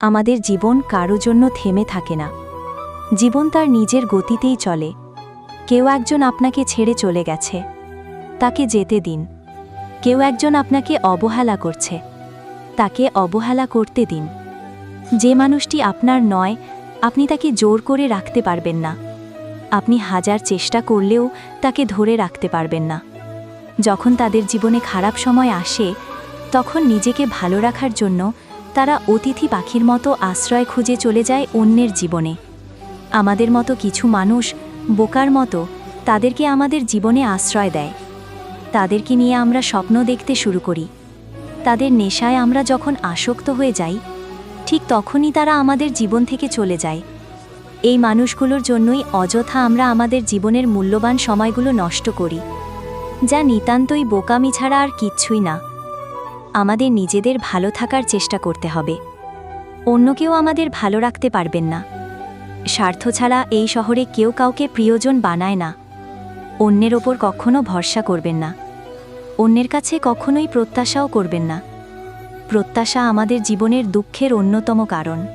আমাদের জীবন কারও জন্য থেমে থাকে না। জীবন তার নিজের গতিতেই চলে। কেউ একজন আপনাকে ছেড়ে চলে গেছে। তাকে যেতে দিন। কেউ একজন আপনাকে অবহেলা করছে। তাকে অবহেলা করতে দিন। যে মানুষটি আপনার নয়, আপনি তাকে জোর করে রাখতে পারবেন না। আপনি হাজার চেষ্টা করলেও তাকে ধরে রাখতে পারবেন না। যখন তাদের জীবনে খারাপ সময় আসে, তখন নিজেকে ভালো রাখার জন্য তারা অতিথি পাখির মতো আশ্রয় খুঁজে চলে যায় অন্যের জীবনে। আমাদের মতো কিছু মানুষ বোকার মতো তাদেরকে আমাদের জীবনে আশ্রয় দেয়। তাদেরকে নিয়ে আমরা স্বপ্ন দেখতে শুরু করি। তাদের নেশায় আমরা যখন আসক্ত হয়ে যাই, ঠিক তখনই তারা আমাদের জীবন থেকে চলে যায়। এই মানুষগুলোর জন্যই অযথা আমরা আমাদের জীবনের মূল্যবান সময়গুলো নষ্ট করি, যা নিতান্তই বোকামি ছাড়া আর কিচ্ছুই না। আমাদের নিজেদের ভালো থাকার চেষ্টা করতে হবে। অন্য কেউ আমাদের ভালো রাখতে পারবেন না। স্বার্থ ছাড়া এই শহরে কেউ কাউকে প্রিয়জন বানায় না। অন্যের ওপর কখনো ভরসা করবেন না। অন্যের কাছে কখনোই প্রত্যাশাও করবেন না। প্রত্যাশা আমাদের জীবনের দুঃখের অন্যতম কারণ।